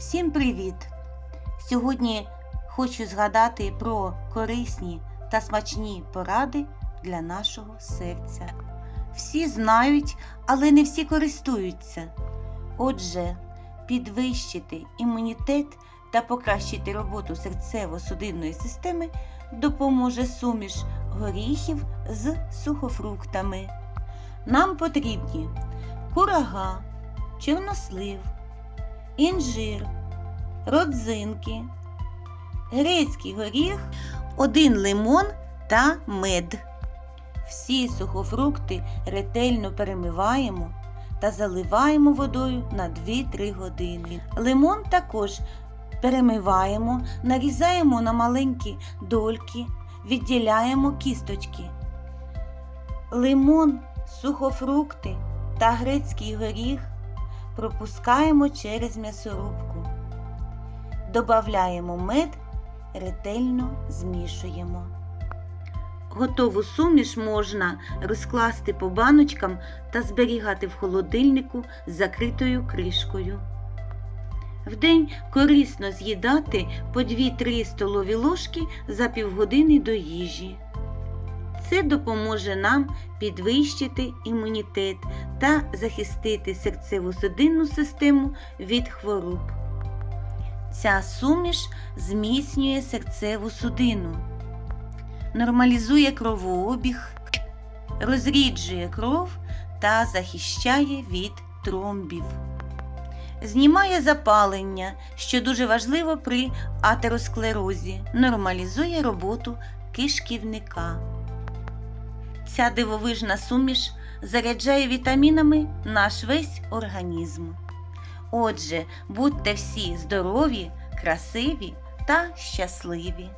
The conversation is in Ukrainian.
Всім привіт! Сьогодні хочу згадати про корисні та смачні поради для нашого серця. Всі знають, але не всі користуються. Отже, підвищити імунітет та покращити роботу серцево-судинної системи допоможе суміш горіхів з сухофруктами. Нам потрібні курага, чорнослив, інжир, родзинки, грецький горіх, один лимон та мед. Всі сухофрукти ретельно перемиваємо та заливаємо водою на 2-3 години. Лимон також перемиваємо, нарізаємо на маленькі дольки, відділяємо кісточки. Лимон, сухофрукти та грецький горіх пропускаємо через м'ясорубку. Добавляємо мед, ретельно змішуємо. Готову суміш можна розкласти по баночкам та зберігати в холодильнику з закритою кришкою. Вдень корисно з'їдати по 2-3 столові ложки за півгодини до їжі. Це допоможе нам підвищити імунітет та захистити серцево-судинну систему від хвороб. Ця суміш зміцнює серцеву судину, нормалізує кровообіг, розріджує кров та захищає від тромбів. Знімає запалення, що дуже важливо при атеросклерозі, нормалізує роботу кишківника. Ця дивовижна суміш заряджає вітамінами наш весь організм. Отже, будьте всі здорові, красиві та щасливі!